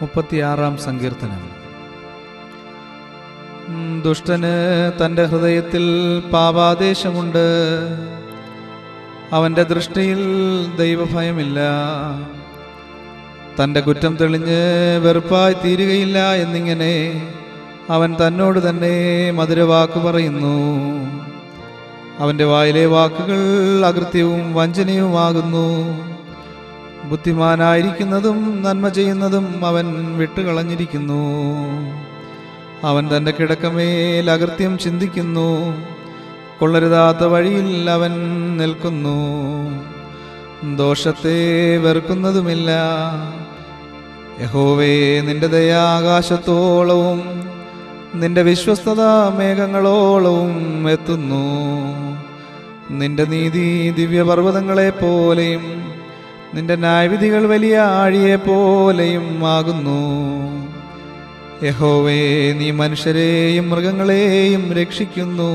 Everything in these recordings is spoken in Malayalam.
മുപ്പത്തിയാറാം സങ്കീർത്തനം. ദുഷ്ടന് തന്റെ ഹൃദയത്തിൽ പാപാദേശമുണ്ട്. അവന്റെ ദൃഷ്ടിയിൽ ദൈവഭയമില്ല. തന്റെ കുറ്റം തെളിഞ്ഞ് വെറുപ്പായി തീരുകയില്ല എന്നിങ്ങനെ അവൻ തന്നോട് തന്നെ മധുരവാക്ക് പറയുന്നു. അവന്റെ വായിലെ വാക്കുകൾ അകൃത്യവും വഞ്ചനയുമാകുന്നു. ബുദ്ധിമാനായിരിക്കുന്നതും നന്മ ചെയ്യുന്നതും അവൻ വിട്ടുകളഞ്ഞിരിക്കുന്നു. അവൻ തന്റെ കിടക്കമേൽ അകൃത്യം ചിന്തിക്കുന്നു. കൊള്ളരുതാത്ത വഴിയിൽ അവൻ നിൽക്കുന്നു. ദോഷത്തെ വെറുക്കുന്നതുമില്ല. യഹോവേ നിന്റെ ദയാകാശത്തോളവും നിന്റെ വിശ്വസ്തത മേഘങ്ങളോളവും എത്തുന്നു. നിന്റെ നീതി ദിവ്യപർവതങ്ങളെ പോലെയും നിന്റെ ന്യായവിധികൾ വലിയ ആഴിയെ പോലെയും ആകുന്നു. യഹോവേ നീ മനുഷ്യരെയും മൃഗങ്ങളെയും രക്ഷിക്കുന്നു.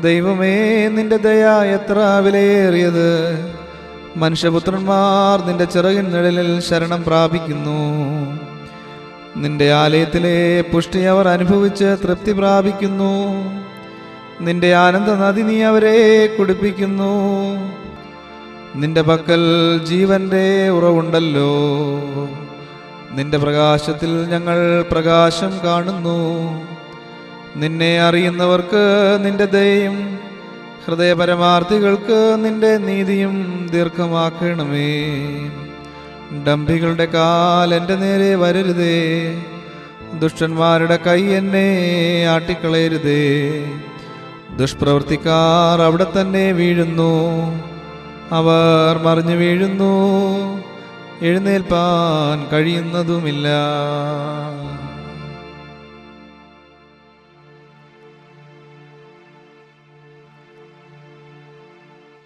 ദൈവമേ നിന്റെ ദയ എത്ര വിലയേറിയത്. മനുഷ്യപുത്രന്മാർ നിന്റെ ചിറകിൻ നിഴലിൽ ശരണം പ്രാപിക്കുന്നു. നിന്റെ ആലയത്തിലെ പുഷ്ടി അവർ അനുഭവിച്ച് തൃപ്തി പ്രാപിക്കുന്നു. നിന്റെ ആനന്ദ നദി നീ അവരെ കുടിപ്പിക്കുന്നു. നിന്റെ പക്കൽ ജീവന്റെ ഉറവുണ്ടല്ലോ. നിന്റെ പ്രകാശത്തിൽ ഞങ്ങൾ പ്രകാശം കാണുന്നു. നിന്നെ അറിയുന്നവർക്ക് നിന്റെ ദയയും ഹൃദയപരമാർത്ഥികൾക്ക് നിന്റെ നീതിയും ദീർഘമാക്കണമേ. ഡംഭികളുടെ കാൽ എന്റെ നേരെ വരരുതേ. ദുഷ്ടന്മാരുടെ കൈ എന്നെ ആട്ടിക്കളയരുതേ. ദുഷ്പ്രവർത്തിക്കാർ അവിടെ തന്നെ വീഴുന്നു. അവർ മറിഞ്ഞു വീഴുന്നു. എഴുന്നേൽപ്പാൻ കഴിയുന്നതുമില്ല.